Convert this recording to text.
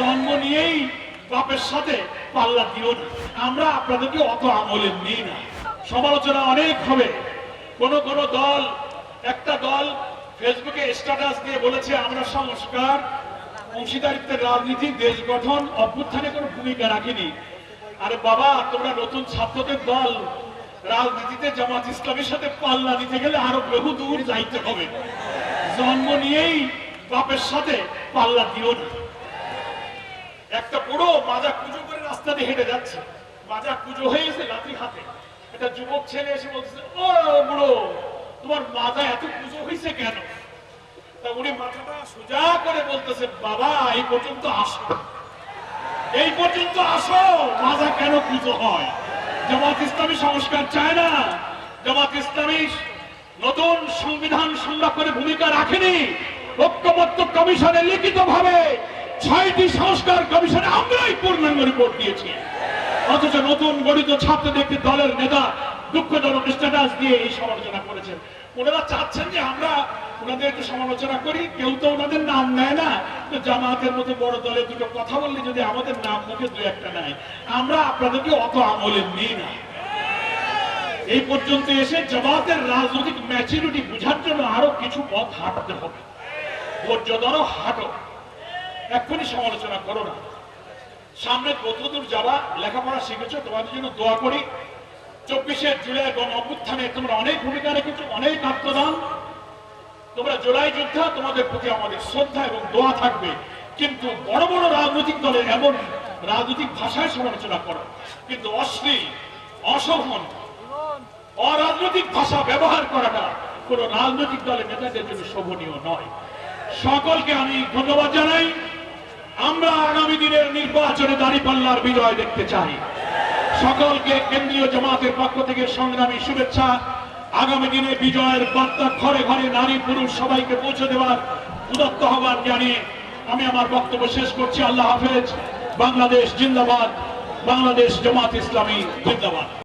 জন্ম নিয়েই বাপের সাথে পাল্লা দিও না। আমরা আপনাদেরকে অত আমলে নিই না। সমালোচনা অনেক হবে। কোন কোন দল, একটা দল ফেসবুকে স্ট্যাটাস দিয়ে বলেছে, আমরা সংস্কার, অংশীদারিত্বের রাজনীতি, দেশ গঠন, অভ্যুত্থানে কোনো ভূমিকা রাখিনি। আরে বাবা, তোমরা নতুন ছাত্রদের দল, রাজনীতিতে জামাত ইসলামের সাথে পাল্লা দিতে গেলে আরও বহু দূর যাইতে হবে। জন্ম নিয়েই বাপের সাথে পাল্লা দিও না। একটা বুড়ো মাজা পুজো করে রাস্তা দিয়ে হেঁটে যাচ্ছে। মাজা পুজো হয়ে গেছে লাঠি হাতে। একটা যুবক ছেলে এসে বলছে ও বুড়ো, তোমার মাজা এত পুজো হয়েছে কেন? তা উনি মাথাটা সোজা করে বলতেছে, বাবা, এই পর্যন্ত আসো। এই পর্যন্ত আসো, মাজা কেন পুজো হয়? জামাত ইসলামী সংস্কার চায় না। জামাত ইসলামী নতুন সংবিধান সংরক্ষণে ভূমিকা রাখেনি। ঐক্যবদ্ধ কমিশনে লিখিত ভাবে ছয়টি সংস্কার কমিশনে আমরাই পূর্ণাঙ্গ রিপোর্ট দিয়েছি। অথচ নতুন গঠিত ছাত্রদের একটি দলের নেতা দুঃখজনক স্ট্যাটাস দিয়ে এই সমালোচনা করেছেন। ওনারা চাচ্ছেন যে আমরা ওনাদের একটু সমালোচনা করি, কেউ তো ওনাদের নাম নেয় না। তো জামাতের মতো বড় দলে দুটো কথা বললে যদি আমাদের নাম মুখে দু একটা নেয়, আমরা আপনাদেরকে অত আমলে নিই না। এই পর্যন্ত এসে জামাতের রাজনৈতিক ম্যাচুরিটি বোঝার জন্য আরও কিছু পথ হাঁটতে হবে। ধৈর্য ধরো, হাঁটো। এক্ষুনি সমালোচনা করো না। সামনে কতদূর যাওয়া লেখাপড়া শিখেছো, তোমাদের জন্য দোয়া করি। চব্বিশে জুলাই গণ অভ্যুত্থানে তোমরা অনেক ভূমিকা রেখেছো, অনেক আত্মদান তোমরা জুলাই যোদ্ধা, তোমাদের প্রতি আমাদের শ্রদ্ধা এবং দোয়া থাকবে। কিন্তু বড় বড় রাজনৈতিক দলের এমন রাজনৈতিক ভাষায় সমালোচনা করো। কিন্তু অশ্লীল, অসহন, অরাজনৈতিক ভাষা ব্যবহার করাটা কোন রাজনৈতিক দলের নেতাদের জন্য শোভনীয় নয়। সকলকে আমি ধন্যবাদ জানাই। নির্বাচনে নির্বাচনে দাঁড়িপাল্লার বিজয় দেখতে চাই। সকলকে কেন্দ্রীয় জামাতের পক্ষ থেকে সংগ্রামী শুভেচ্ছা। আগামী দিনে বিজয়ের বার্তা ঘরে ঘরে নারী পুরুষ সবাইকে পৌঁছে দেওয়ার উদত্ত হবার জানিয়ে আমি আমার বক্তব্য শেষ করছি। আল্লাহ হাফেজ। বাংলাদেশ জিন্দাবাদ। বাংলাদেশ জামাত ইসলামী জিন্দাবাদ।